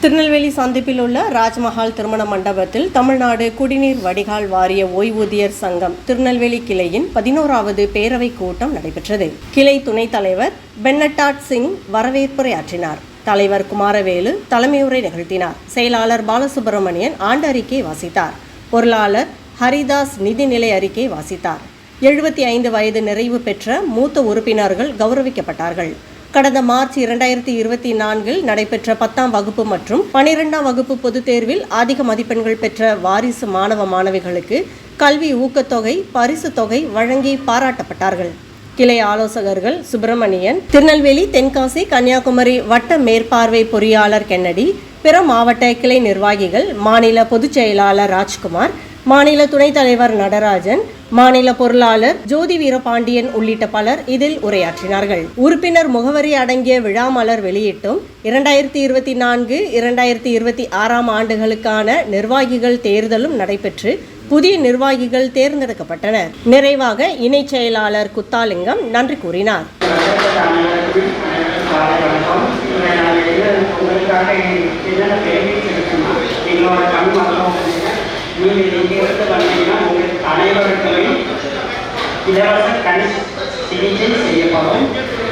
திருநெல்வேலி சந்திப்பில் உள்ள ராஜ்மஹால் திருமண மண்டபத்தில் தமிழ்நாடு குடிநீர் வடிகால் வாரிய ஓய்வூதியர் சங்கம் திருநெல்வேலி கிளையின் பதினோராவது பேரவைக் கூட்டம் நடைபெற்றது. கிளை துணைத் தலைவர் பென்னட்டாட் சிங் வரவேற்புரையாற்றினார். தலைவர் குமாரவேலு தலைமையுரை நிகழ்த்தினார். செயலாளர் பாலசுப்பிரமணியன் ஆண்டறிக்கை வாசித்தார். பொருளாளர் ஹரிதாஸ் நிதிநிலை அறிக்கை வாசித்தார். எழுபத்தி ஐந்து வயது நிறைவு பெற்ற மூத்த உறுப்பினர்கள் கௌரவிக்கப்பட்டார்கள். கடந்த மார்ச் இரண்டாயிரத்தி இருபத்தி நான்கில் நடைபெற்ற பத்தாம் வகுப்பு மற்றும் பனிரெண்டாம் வகுப்பு பொதுத் தேர்வில் அதிக மதிப்பெண்கள் பெற்ற வாரிசு மாணவ மாணவிகளுக்கு கல்வி ஊக்கத்தொகை பரிசு தொகை வழங்கி பாராட்டப்பட்டார்கள். கிளை ஆலோசகர்கள் சுப்பிரமணியன் திருநெல்வேலி தென்காசி கன்னியாகுமரி வட்ட மேற்பார்வை பொறியாளர் கென்னடி பிற மாவட்ட கிளை நிர்வாகிகள் மாநில பொதுச் செயலாளர் ராஜ்குமார் மாநில துணைத் தலைவர் நடராஜன் மாநில பொருளாளர் ஜோதி வீரபாண்டியன் உள்ளிட்ட பலர் இதில் உரையாற்றினார்கள். உறுப்பினர் முகவரி அடங்கிய விழா மலர் வெளியிட்டும் இரண்டாயிரத்தி இருபத்தி நான்கு இரண்டாயிரத்தி இருபத்தி ஆறாம் ஆண்டுகளுக்கான நிர்வாகிகள் தேர்தலும் நடைபெற்று புதிய நிர்வாகிகள் தேர்ந்தெடுக்கப்பட்டனர் நிறைவாக இணைச் செயலாளர் குத்தாலிங்கம் நன்றி கூறினார். உங்களுக்காக அனைவருக்குமே இலவச கண் சிகிச்சை செய்யப்படும்.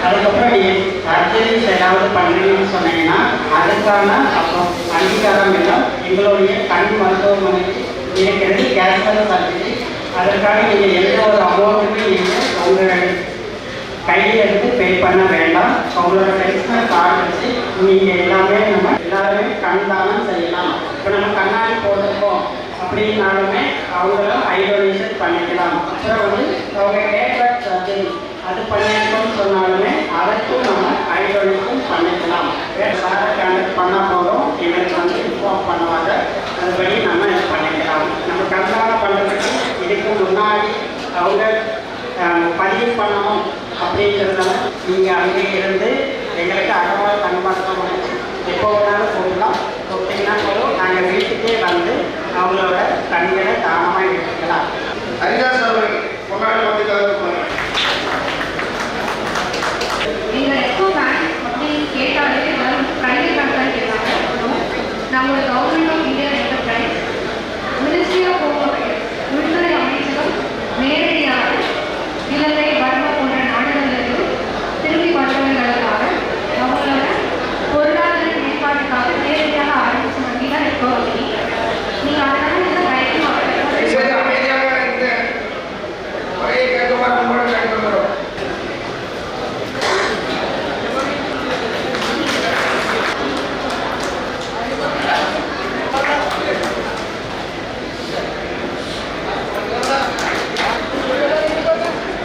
அதுக்கப்புறம் நீங்கள் சர்ஜரிஸ் ஏதாவது பண்ணுறீங்கன்னு சொன்னீங்கன்னா அதுக்கான அப்புறம் அங்கீகாரம் எல்லாம் எங்களுடைய கண் மருத்துவமனைக்கு இருக்கிறது கேன்சர் சர்ஜரி. அதற்காக நீங்கள் எந்த ஒரு அமௌண்ட்டுமே நீங்கள் உங்கள் கையில் எடுத்து பே பண்ண வேண்டாம். அவங்களோட பென்ஷன் கார்டு வச்சு நீங்கள் எல்லாமே நம்ம எல்லாருமே கண் தானம் செய்யலாம். இப்போ நம்ம கண்ணாடி போட்டிருக்கோம் அப்படின்னாலுமே அவங்களும் ஐ பண்ணிக்கலாம். அப்புறம் வந்து அவங்க கேட்பேக் சர்ஜரி அது பண்ணியிருக்கோம்னு சொன்னாலுமே அதற்கும் நம்ம ஐ பண்ணிக்கலாம். வேறு சாரை கண்டக்ட் பண்ண போதும் எங்களுக்கு வந்து இன்ஃபார்ம் பண்ணுவாங்க அதுபடி நம்ம இது பண்ணிக்கலாம். நம்ம கண்தானம் பண்ணுறதுக்கு இதுக்கு முன்னாடி அவங்க பதிவு பண்ணணும் அப்படிங்கிறதுனால நீங்கள் அங்கே இருந்து எங்களுக்கு அகவால் கண்பார்த்தம் எப்போ வேணாலும் போடலாம் கொடுத்தீங்கன்னா போதும் நாங்கள் வீட்டுக்கே வந்து அவங்களோட கண்களை தானமாக எடுத்துக்கலாம். ஹரிதாஸ் அவர்கள் கொண்டாட வந்திருக்காரு